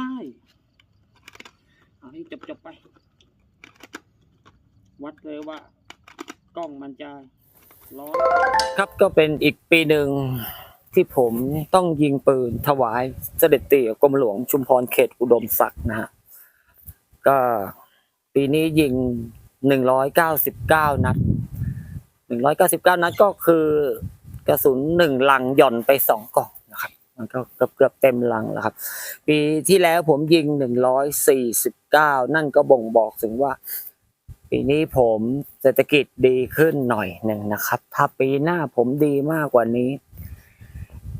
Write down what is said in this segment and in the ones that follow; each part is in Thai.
ช่เอาให้จบจบๆไป วัดเลยว่ากล้องมันจะร้อนครับก็เป็นอีกปีหนึ่งที่ผมต้องยิงปืนถวายเสด็จเตี่ยกรมหลวงชุมพรเขตอุดมศักดิ์นะฮะก็ปีนี้ยิงหนึ่งร้อยเก้าสิบเก้านัดหนึ่งร้อยเก้าสิบเก้านัดก็คือกระสุนหนึ่งลังหย่อนไปสองกล่อง มันก็เกือบเกือบเต็มลังแล้วครับ ปีที่แล้วผมยิงหนึ่งร้อยสี่สิบเก้านั่นก็บ่งบอกถึงว่า ปีนี้ผมเศรษฐกิจดีขึ้นหน่อยหนึ่งนะครับ ถ้าปีหน้าผมดีมากกว่านี้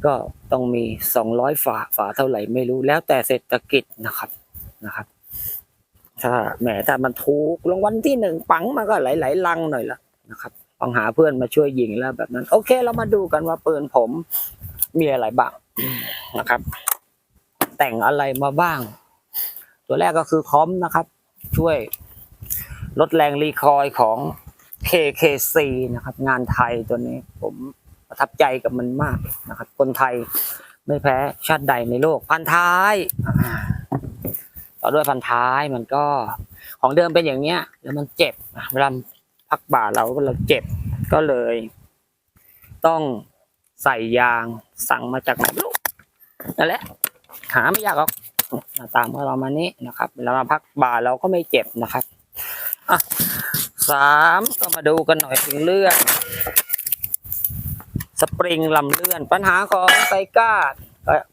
ก็ต้องมีสองร้อยฝาฝาเท่าไหร่ไม่รู้แล้วแต่เศรษฐกิจนะครับนะครับถ้าแหมถ้ามันถูกรางวัลที่หนึ่งปังมาก็หลายๆลังหน่อยละนะครับต้องหาเพื่อนมาช่วยยิงแล้วแบบนั้น โอเค เรามาดูกันว่าปืนผมมีอะไรบ้าง นะครับ แต่งอะไรมาบ้าง ตัวแรกก็คือคอมนะครับ ช่วยลดแรงรีคอยของ KKC นะครับ งานไทยตัวนี้ผมประทับใจกับมันมากนะครับ คนไทยไม่แพ้ชาติใดในโลก พันท้ายต่อด้วยพันท้ายมันก็ของเดิมเป็นอย่างเนี้ย แล้วมันเจ็บเวลาพักบ่าเราเราเจ็บก็เลย ต้อง ใส่ยางสั่งมาจากไหนไม่รู้นั่นแหละหาไม่ยากหรอกหน้าตามเรามานี้นะครับเวลามาพักบ่าเราก็ไม่เจ็บนะครับอะสามก็มาดูกันหน่อยถึงเรื่องสปริงลำเลื่อน ปัญหาของไซก้า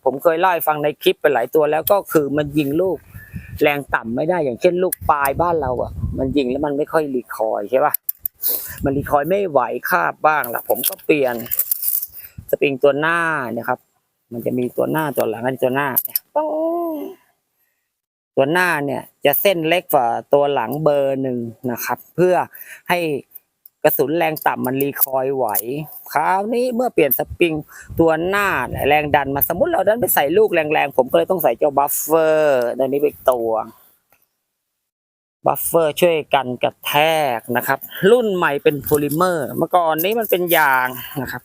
ผมเคยเล่าให้ฟังในคลิปไปหลายตัวแล้วก็คือมันยิงลูกแรงต่ำไม่ได้อย่างเช่นลูกปลายบ้านเราอะ มันยิงแล้วมันไม่ค่อยรีคอยใช่ปะมันรีคอยไม่ไหวคาบบ้างละผมก็เปลี่ยน สปริงตัวหน้าเนี่ยครับ มันจะมีตัวหน้าตัวหลังอันนตัวหน้าเนี่ยป้องตัวหน้าเนี่ย จะเส้นเล็กกว่าตัวหลังเบอร์หนึ่งนะครับ เพื่อให้กระสุนแรงต่ำมันรีคอยล์ไหว คราวนี้เมื่อเปลี่ยนสปริงตัวหน้าแรงดันมาสมมติเราดันไปใส่ลูกแรงๆผมก็เลยต้องใส่เจ้าบัฟเฟอร์ตัวนี้เป็นตัวบัฟเฟอร์ช่วยกันกระแทกนะครับ รุ่นใหม่เป็นโพลิเมอร์ เมื่อก่อนนี้มันเป็นยางนะครับ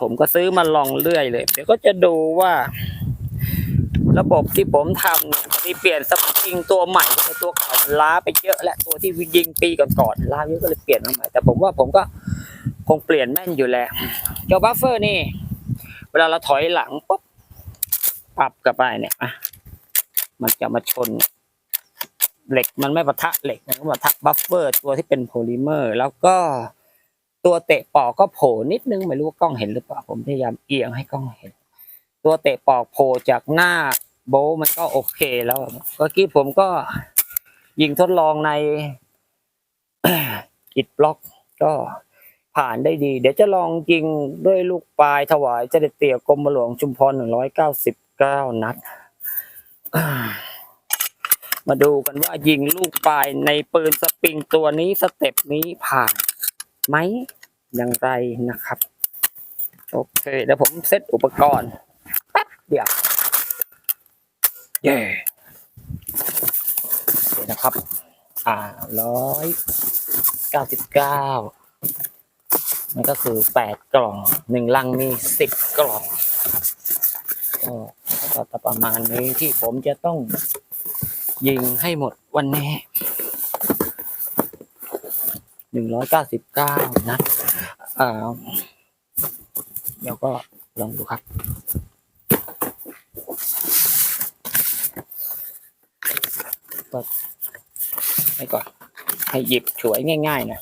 ผมก็ซื้อมาลองเรื่อยเลย เดี๋ยวก็จะดูว่า ระบบที่ผมทำเนี่ยพอดีเปลี่ยนสปริงตัวใหม่ในตัวเก่าล้าไปเยอะ และตัวที่ยิงปีก่อนๆล้าเยอะก็เลยเปลี่ยนมาใหม่แต่ผมว่าผมก็คงเปลี่ยนแม่นอยู่แล้วเจ้าบัฟเฟอร์นี่ เวลาเราถอยหลังปุ๊บปรับกลับไปเนี่ยอะมันจะมาชน เหล็กมันไม่ปะทะเหล็กมันก็ปะทะบัฟเฟอร์ตัวที่เป็นโพลิเมอร์ แล้วก็ ตัวเตะปอกก็โผล่นิดนึงไม่รู้ว่ากล้องเห็นหรือเปล่าผมพยายามเอียงให้กล้องเห็น ตัวเตะปอกโผล่จากหน้าโบมันก็โอเคแล้วเมื่อกี้ผมก็ยิงทดลองในอิดบล็อกก็ผ่านได้ดี เดี๋ยวจะลองยิงด้วยลูกปลายถวายเจเดเตียกรมหลวงชุมพรหนึ่งร้อยเก้าสิบเก้านัด มาดูกันว่ายิงลูกปลายในปืนสปริงตัวนี้สเต็ปนี้ผ่าน ไหมอย่างไรนะครับ โอเคเดี๋ยวผมเซตอุปกรณ์แป๊บเดียวเย่เดี๋ยนะครับ อ่าร้อยเก้าสิบเก้ามันก็คือแปดกล่องหนึ่งลังมีสิบกล่องครับก็ประมาณนี้ที่ผมจะต้องยิงให้หมดวันนี้ หนึ่งร้อยเก้าสิบเก้านะอ่าเดี๋ยวก็ลองดูครับก็ให้ก่อนให้หยิบฉวยง่ายๆหนะ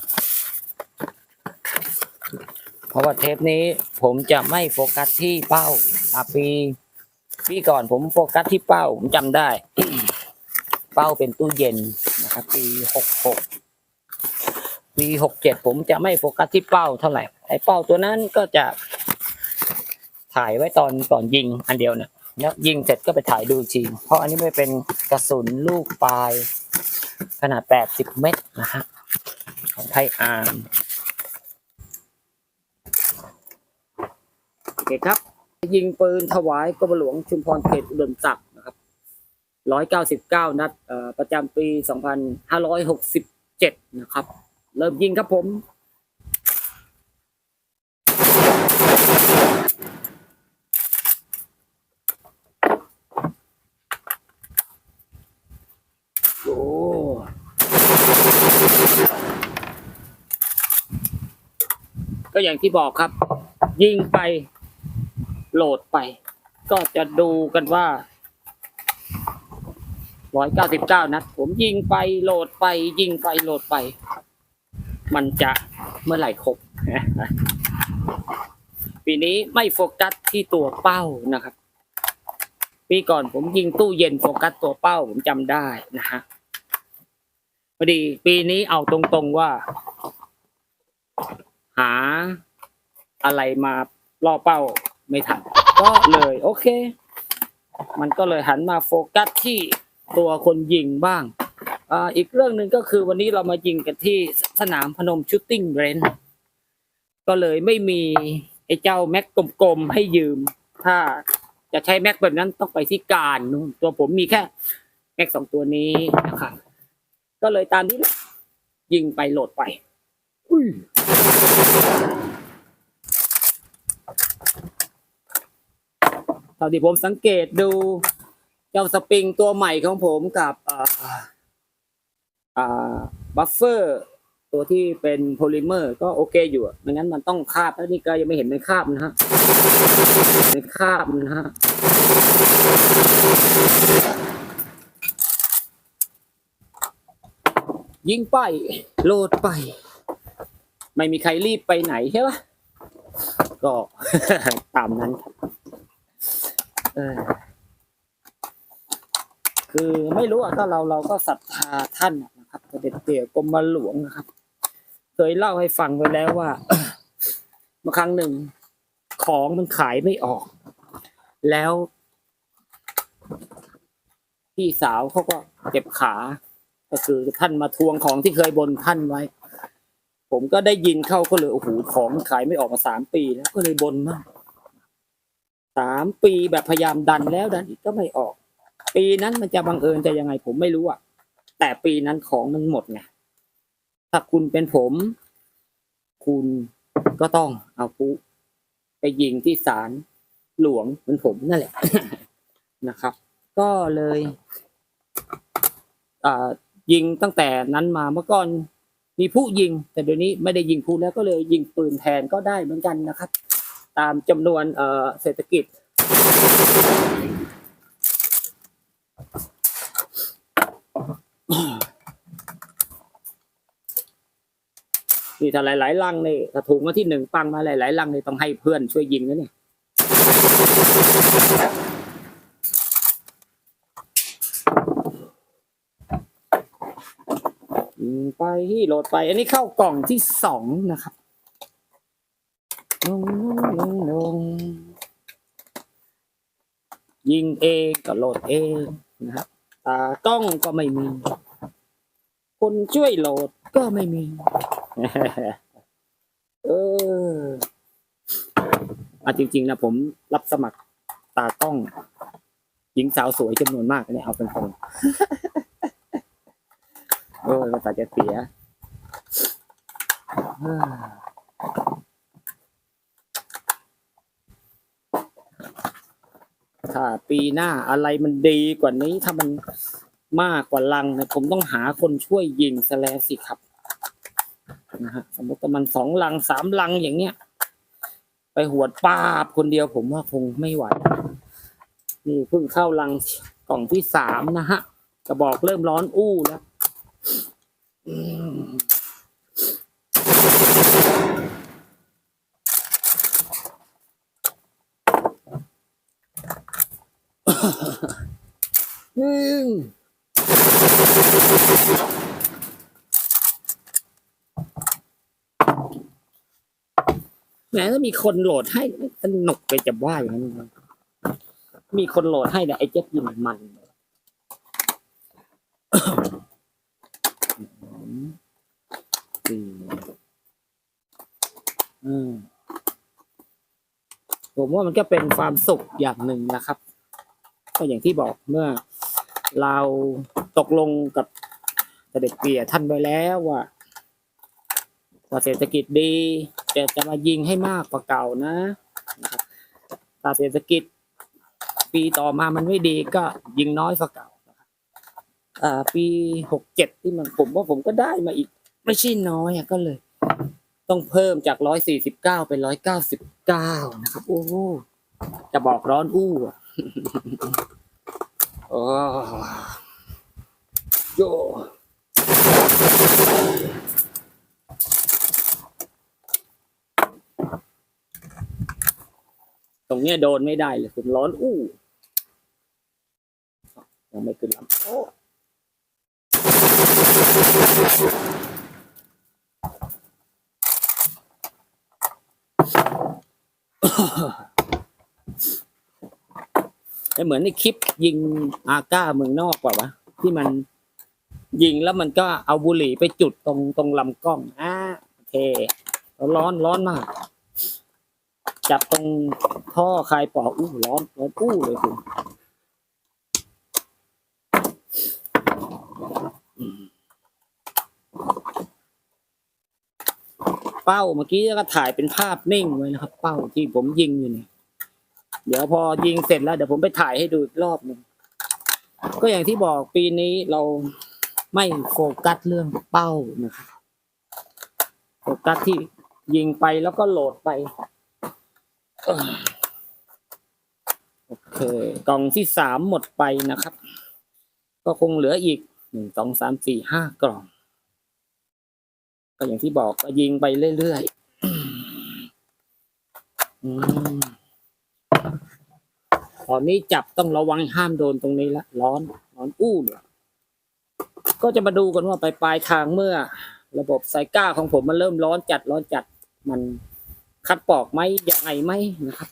เพราะว่าเทปนี้ผมจะไม่โฟกัสที่เป้าอาปีปีก่อนผมโฟกัสที่เป้าผมจำได้ เป้าเป็นตู้เย็นนะครับ ปีหกหก ปีหกเจ็ดผมจะไม่โฟกัสที่เป้าเท่าไหร่ ไอ้เป้าตัวนั้นก็จะถ่ายไว้ตอนก่อนยิงอันเดียวเนี่ยแล้วยิงเสร็จก็ไปถ่ายดูอีกทีเพราะอันนี้ไม่เป็นกระสุนลูกปลาย ขนาด 80 เมตรนะฮะ ของไทยอาร์มโอเคครับ ยิงปืนถวายกรมหลวงชุมพรเขตอุดมศักดิ์นะครับ 199 นัดเอ่อประจำปี 2567 นะครับ เริ่มยิงครับผม โอ้ก็อย่างที่บอกครับ ยิงไป โหลดไป ก็จะดูกันว่าร้อยเก้าสิบเก้านัดผมยิงไปโหลดไป ยิงไปโหลดไป มันจะเมื่อไหร่ครบปีนี้ไม่โฟกัสที่ตัวเป้านะครับปีก่อนผมยิงตู้เย็นโฟกัสตัวเป้าผมจำได้นะฮะพอดีปีนี้เอาตรงๆว่า หาอะไรมาล่อเป้าไม่ทันก็เลยโอเค มันก็เลยหันมาโฟกัสที่ตัวคนยิงบ้าง อีกเรื่องหนึ่งก็คือวันนี้เรามายิงกันที่สนามพนมชูตติ้งเรนก็เลยไม่มีไอ้เจ้าแม็กกลมๆให้ยืม ถ้าจะใช้แม็กแบบนั้นต้องไปที่การนู่นตัวผมมีแค่แม็กสองตัวนี้นะครับก็เลยตามที่ยิงไปโหลดไปอุ้ยเท่าที่ผมสังเกตดูเจ้าสปริงตัวใหม่ของผมกับอ่า บัฟเฟอร์ตัวที่เป็นโพลิเมอร์ก็โอเคอยู่ไม่งั้นมันต้องคาบแล้วนี่ก็ยังไม่เห็นมันคาบนะฮะไม่คาบนะฮะยิงไปโหลดไป ไม่มีใครรีบไปไหนใช่ปะก็ตามนั้นครับเออคือไม่รู้อะก็เราเราก็ศรัทธาท่าน นะครับเสด็จเตี่ยกรมหลวงนะครับ เคยเล่าให้ฟังไปแล้วว่าเมื่อครั้งหนึ่งของมันขายไม่ออก แล้วพี่สาวเขาก็เจ็บขา ก็คือท่านมาทวงของที่เคยบนท่านไว้ ผมก็ได้ยินเข้าก็เลยโอ้โหของขายไม่ออกมาสามปีแล้วก็เลยบนมากสามปีแบบพยายามดันแล้วดันอีกก็ไม่ออก ปีนั้นมันจะบังเอิญจะยังไงผมไม่รู้อะ แต่ปีนั้นของมันหมดไงถ้าคุณเป็นผม คุณก็ต้องเอาปุ๊ไปยิงที่ศาลหลวงเหมือนผมนั่นแหละนะครับ ก็เลยยิงตั้งแต่นั้นมาเมื่อก่อนมีผู้ยิง แต่เดี๋ยวนี้ไม่ได้ยิงผู้แล้วก็เลยยิงปืนแทนก็ได้เหมือนกันนะครับ ตามจำนวนเศรษฐกิจ นี่ถ้าหลายๆลังนี่ถ้าถูกมาที่หนึ่งปังมาหลายๆลังนี่ต้องให้เพื่อนช่วยยิงนะเนี่ยไปที่โหลดไป อันนี้เข้ากล่องที่สองนะครับลงลงลงยิงเองก็โหลดเองนะครับตากล้องก็ไม่มี คนช่วยโหลดก็ไม่มี เอออะจริง ๆ นะผมรับสมัครตากล้อง หญิงสาวสวยจำนวนมากเนี่ยเอาเป็นตรงโอ้ยภาษาจะเสียถ้าปีหน้าอะไรมันดีกว่านี้ถ้ามันมากกว่าลังนะผมต้องหาคนช่วยยิงซะแล้วสิครับ นะฮะสมมติมันสองลังสามลังอย่างเงี้ย ไปหวดป้าบคนเดียวผมว่าคงไม่ไหว นี่เพิ่งเข้าลังกล่องที่สามนะฮะกระบอกเริ่มร้อนอู้แล้วอืมอืม แหมถ้ามีคนโหลดให้สนุกไปจะว่าอย่างนั้นมีคนโหลดให้เนี่ยไอ้เจ๊บยิงมันสี่อืมผมว่ามันก็เป็นความสุขอย่างหนึ่งนะครับ ก็อย่างที่บอกเมื่อ เราตกลงกับเสด็จเตี่ยท่านไว้แล้วว่าว่าเศรษฐกิจดี จะจะมายิงให้มากกว่าเก่านะนะครับถ้าเศรษฐกิจปีต่อมามันไม่ดีก็ยิงน้อยกว่าเก่านะครับอ่าปีหกเจ็ดที่มันผมว่าผมก็ได้มาอีก ไม่ใช่น้อยอก็เลย ต้องเพิ่มจากร้อยสี่สิบเก้าเป็นร้อยเก้าสิบเก้านะครับโอ้จะบอกร้อนอู้อะโอ้โย รงเนี้ยโดนไม่ได้เลยคุณร้อนอู้ยังไม่ขึ้นลำโอ้เหมือนในคลิปยิงอาก้าเมืองนอกกว่าวะที่มันยิงแล้วมันก็เอาบุหรี่ไปจุดตรงตรงลำกล้องอ่าโอเคร้อนร้อนมาก จับตรงท่อคลายปอกอู้ร้อนร้อนอู้เลยคุณเป้าเมื่อกี้ก็ถ่ายเป็นภาพนิ่งไว้นะครับ เป้าที่ผมยิงอยู่เนี่ยเดี๋ยวพอยิงเสร็จแล้วเดี๋ยวผมไปถ่ายให้ดูอีกรอบหนึ่งก็อย่างที่บอกปีนี้เราไม่โฟกัสเรื่องเป้านะครับโฟกัสที่ยิงไปแล้วก็โหลดไป โอเค กล่องที่สามหมดไปนะครับ ก็คงเหลืออีกหนึ่งสองสามสี่ห้ากล่อง ก็อย่างที่บอกก็ยิงไปเรื่อยๆตอนนี้จับต้องระวังห้ามโดนตรงนี้ละ ร้อน ร้อนอู้เลยก็จะมาดูกันว่าไปปลายทางเมื่อ ระบบไซก้าของผมมันเริ่มร้อนจัดร้อนจัดมัน คัดปอกไหมยังไงไหมนะครับ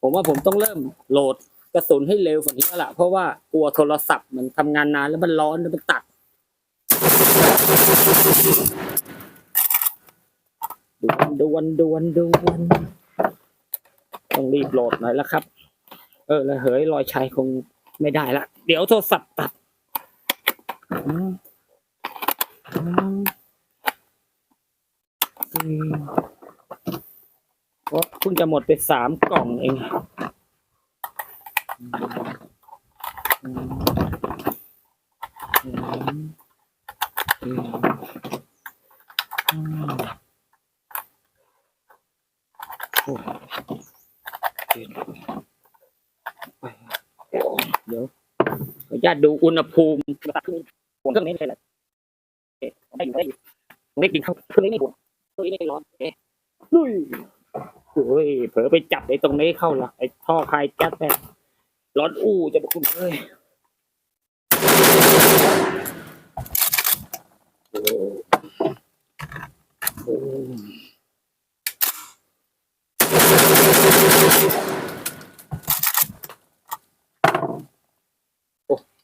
ผมว่าผมต้องเริ่มโหลดกระสุนให้เร็วกว่านี้แล้วล่ะเพราะว่ากลัวโทรศัพท์มันทำงานนานแล้วมันร้อนแล้วมันตัดดวนดวนดวนดวนต้องรีบโหลดหน่อยแล้วครับ เออแล้วเหยรอยชัยคงไม่ได้ละ เดี๋ยวโทรศัพท์ตัดอืมอืมอืม เพราะเพิ่งจะหมดไปสามกล่องเองเดี๋ยวขออนุญาตดูอุณหภูมิตัดขึ้นหัวเครื่องนี้เลยแหละโอเคได้อยู่ได้อยู่ผมได้กินข้าวเครื่องนี้ไม่หัวเครื่องนี้ร้อนเอเคลุยโอ้ยเผลอไปจับไอ้ตรงนี้เข้าละไอ้ท่อคลายแก๊สแม่งร้อนอู้จะบอกคุณเอ้ยโอ้โอ้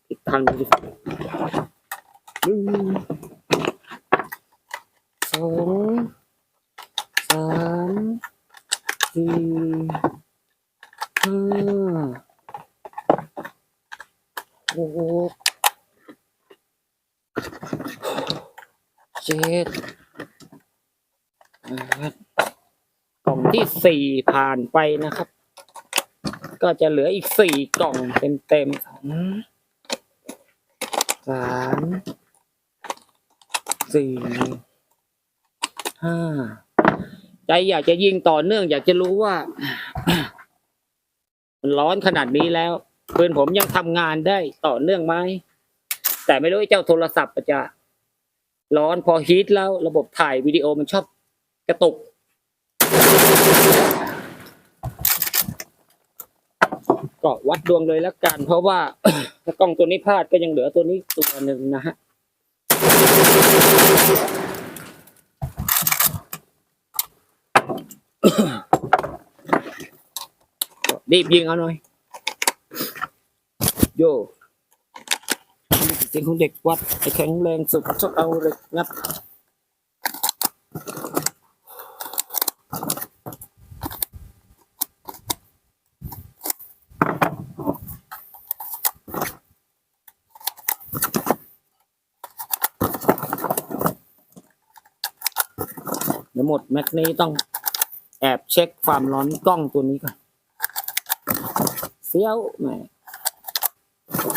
อีกทางหนึงดิหนึ่งสองสามสี่ ห้าหกเจ็ดกล่องที่สี่ผ่านไปนะครับ ก็จะเหลืออีกสี่กล่องเต็มๆสองสามสี่ห้า ใจอยากจะยิงต่อเนื่อง อยากจะรู้ว่า มันร้อนขนาดนี้แล้วปืนผมยังทำงานได้ต่อเนื่องไหมแต่ไม่รู้ไอ้เจ้าโทรศัพท์มันจะร้อนพอฮีทแล้วระบบถ่ายวิดีโอมันชอบกระตุก ก็วัดดวงเลยแล้วกัน เพราะว่าถ้ากล้องตัวนี้พลาดก็ยังเหลือตัวนี้ตัวหนึ่งนะฮะ รีบยิงเอาหน่อย โยเสียงของเด็กวัดไอ้แข็งแรงสุดชอบเอาเล็กงัดเดี๋ยวหมดแม็กนี้ต้องแอบเช็คความร้อนกล้องตัวนี้ก่อน ฟี้ยวแหม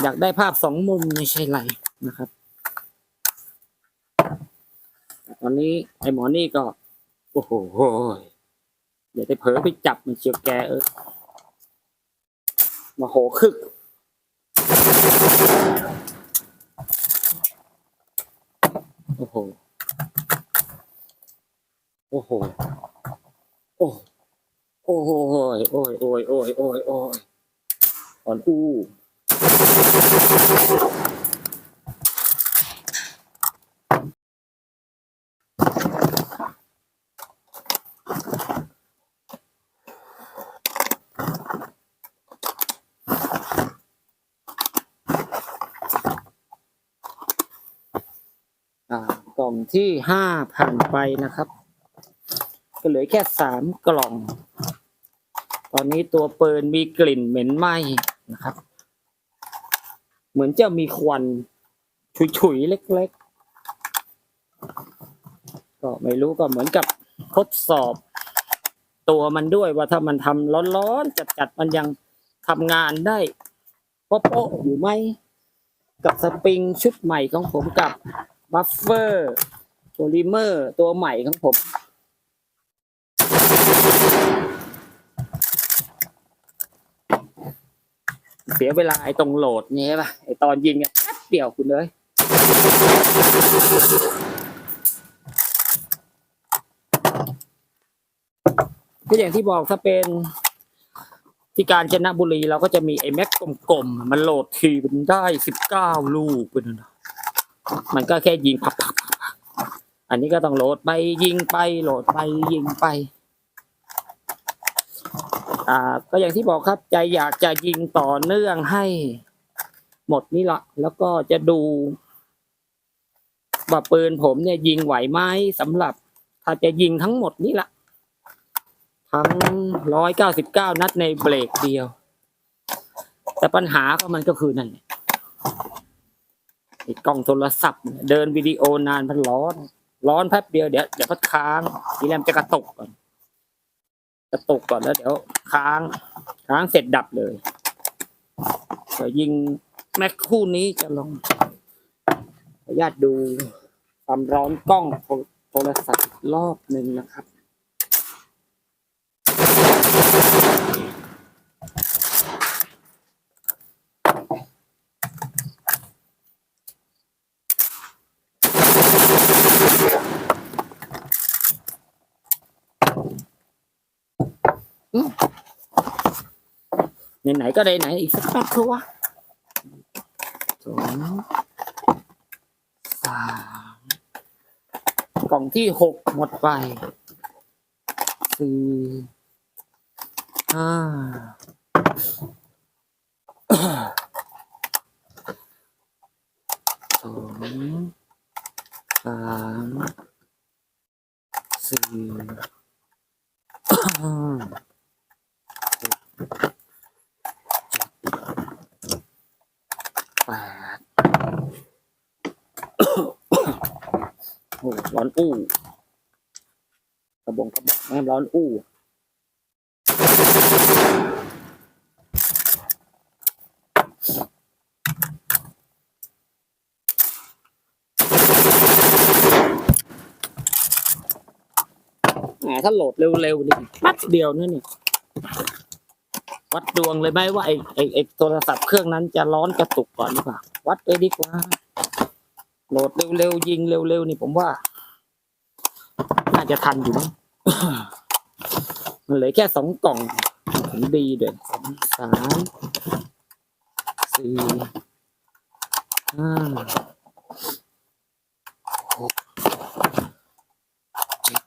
อยากได้ภาพสองมุมไม่ใช่ไรนะครับ ตอนนี้ไอ้หมอนี่ก็ โอ้โหเดี๋ยวได้เผลอไปจับมันเชียวแกเออมาโหคึกโอ้โห โอ้โห โอ้โหโอ้ยโอ้ยโอ้ยโอ้ยโอ้ยโอ้ย ออนอู้กล่องที่ห้าผ่านไปนะครับ ก็เหลือแค่สามกล่อง ตอนนี้ตัวปืนมีกลิ่นเหม็นไหม้ นะครับ เหมือนจะมีควันฉุยๆ เล็กๆ ก็ไม่รู้ก็เหมือนกับทดสอบ ตัวมันด้วยว่าถ้ามันทำร้อนๆ จัดๆ มันยังทำงานได้โป๊ะๆอยู่ไหม กับสปริงชุดใหม่ของผมกับบัฟเฟอร์โพลิเมอร์ตัวใหม่ของผม เสียเวลาไอ้ตรงโหลดนี้ป่ะไอ้ตอนยิงเนี่ยแป๊บเดียวคุณเลยก็อย่างที่บอกถ้าเป็นที่การจนบุรีเราก็จะมีไอ้แม็กกลมๆมันโหลดทีมันได้สิบเก้าลูกเป็นนะมันก็แค่ยิงพับอันนี้ก็ต้องโหลดไปยิงไปโหลดไปยิงไป อ่า ก็อย่างที่บอกครับใจอยากจะยิงต่อเนื่องให้หมดนี่ละแล้วก็จะดูว่าปืนผมเนี่ยยิงไหวไหมสำหรับ ถ้าจะยิงทั้งหมดนี่ละทั้งร้อยเก้าสิบเก้านัดในเบรกเดียว แต่ปัญหาก็มันก็คือนั่นไอ้กล้องโทรศัพท์เดินวิดีโอนานมันร้อน ร้อนแป๊บเดียวเดี๋ยวเดี๋ยวพัดค้างทีแรมจะกระตุกก่อน จะตกก่อนแล้วเดี๋ยวค้าง ค้างเสร็จดับเลยเดี๋ยวยิงแม็กคู่นี้จะลองขออนุญาตดูความร้อนกล้องโทรศัพท์รอบหนึ่งนะครับ ไหนๆก็ได้ไหนอีกสักแป๊บคือวะสองสามกล่องที่หกหมดไปสี่ห้าสองสามสี่ห้า แปด โอ้ร้อนอู้กระบงกระบ อกแม่งร้อนอู้แหมถ้าโหลดเร็วๆนี่แป๊บเดียวนั่นนี่ วัดดวงเลยไหมว่าไอ้ไอ้ไอ้โทรศัพท์เครื่องนั้นจะร้อนกระตุกก่อนหรือเปล่า วัดเลยดีกว่า โหลดเร็วๆยิงเร็วๆนี่ผมว่า น่าจะทันอยู่มั้ง มันเหลือแค่สองกล่องถึงดีเด็ดสองสามสี่ห้าหกเจ็ด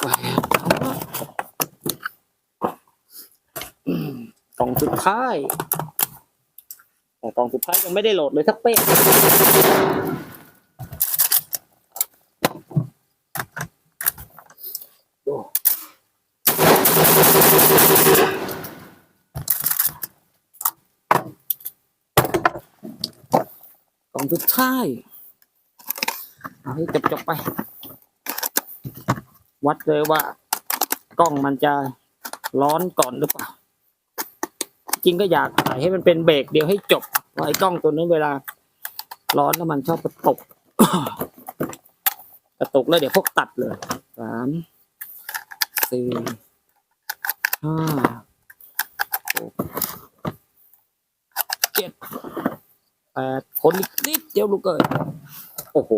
แปดกล่องสุดท้ายแต่กล่องสุดท้ายยังไม่ได้โหลดเลยสักเป๊ะโอ้กล่อง สุดท้ายเอาให้จบจบๆไป วัดเลยว่ากล้องมันจะร้อนก่อนหรือเปล่า จริงก็อยากใส่ให้มันเป็นเบรกเดียวให้จบเพราไอ้กล้องตัวนั้นเวลา ร้อนแล้วมันชอบกระตกกระตุกแล้วเดี๋ยวพวกตัดเลยสามสี่ห้าหกเจ็ดแปด คนนิดเดียวลูกเอ้ยโอ้โห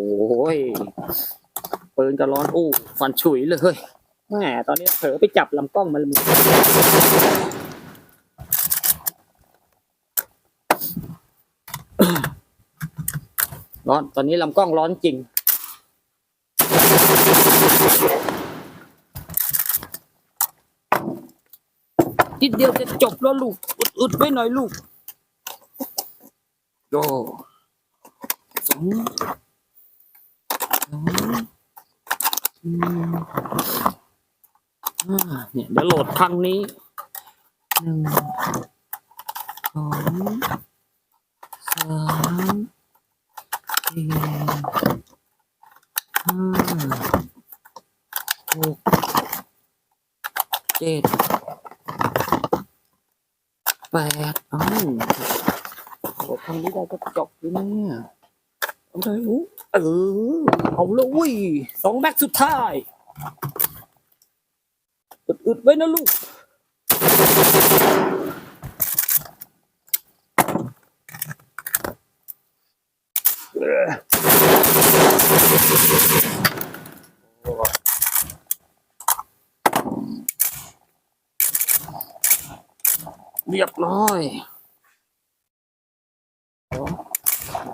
ปืนจะร้อนอู้ฟันฉุยเลยเฮ้ยแหมตอนนี้เผลอไปจับลำกล้องมันร้อนตอนนี้ลำกล้องร้อนจริง นิดเดียวจะจบแล้วลูกอึดๆไว้หน่อยลูกโย องสองเนี่ยเดี๋ยวโหลดครั้งนี้หนึ่งสองสามสี่ห้าหกเจ็ดแปดอ้าโอ้ทำนี้ได้ก็จบเลยนะเนี่ย เอาเลยอู้เออเอาเลยเว้ยสองแม็กสุดท้ายอึดๆไว้นะลูกเรียบร้อยโอ้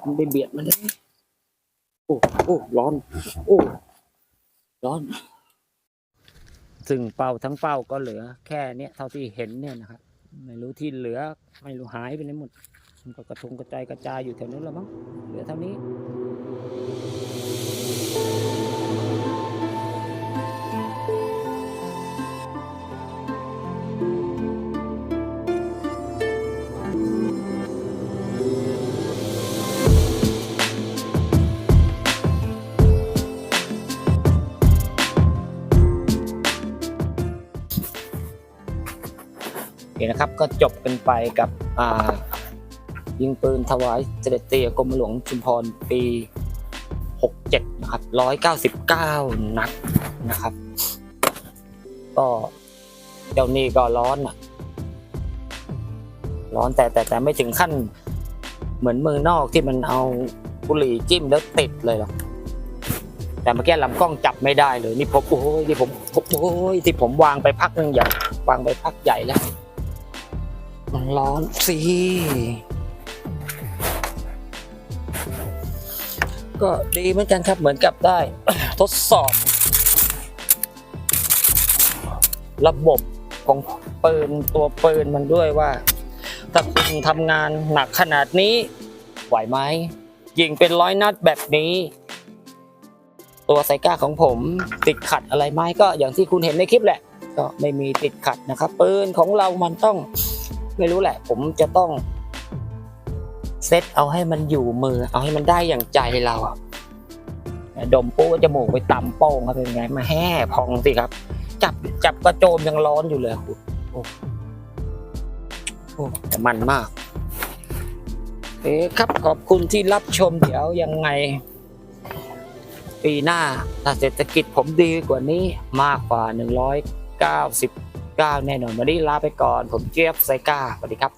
มันไปเบียดมันเลย โอ้ร้อน โอ้ร้อน ซึ่งเป้าทั้งเป้าก็เหลือ แค่เนี้ยเท่าที่เห็นเนี่ยนะครับไม่รู้ที่เหลือไม่รู้หายไปไหนหมดมันก็กระทงกระจายกระจายอยู่แถวนั้นแล้วมั้งเหลือเท่านี้ นะครับ ก็จบกันไปกับยิงปืนถวายเสด็จเตี่ยกรมหลวงชุมพรปี 67 นะครับ 199 นัดนะครับ ก็เจ้านี่ก็ร้อนอะ ร้อนแต่แต่แต่ไม่ถึงขั้น เหมือนเมืองนอกที่มันเอาบุหรี่จิ้มแล้วติดเลยหรอกแต่เมื่อกี้ลำกล้องจับไม่ได้เลย นี่ผมโอ้ยที่ผมโอ้ยที่ผมวางไปพักนึงใหญ่วางไปพักใหญ่แล้ว มันร้อนสิก็ดีเหมือนกันครับเหมือนกับได้ ทดสอบ ระบบของปืนตัวปืนมันด้วยว่า ถ้าคุณทำงานหนักขนาดนี้ ไหวไหมยิงเป็นร้อยนัดแบบนี้ ตัวไซก้าของผมติดขัดอะไรไหมก็อย่างที่คุณเห็นในคลิปแหละ ก็ไม่มีติดขัดนะครับปืนของเรามันต้อง ไม่รู้แหละ ผมจะต้องเซตเอาให้มันอยู่มือ เอาให้มันได้อย่างใจเราอะดมปุ๊บจมูกไปต่ำโป้งครับเป็นไง มาแห่พองสิครับ จับจับกระโจมยังร้อนอยู่เลยคุณโอ้โอ้แต่มันมากเอ๊ครับขอบคุณที่รับชมเดี๋ยวยังไง ปีหน้าถ้าเศรษฐกิจผมดีกว่านี้มากกว่า 19 แน่นอน วันนี้ลาไปก่อน ผมเจี๊ยบไซก้าสวัสดีครับ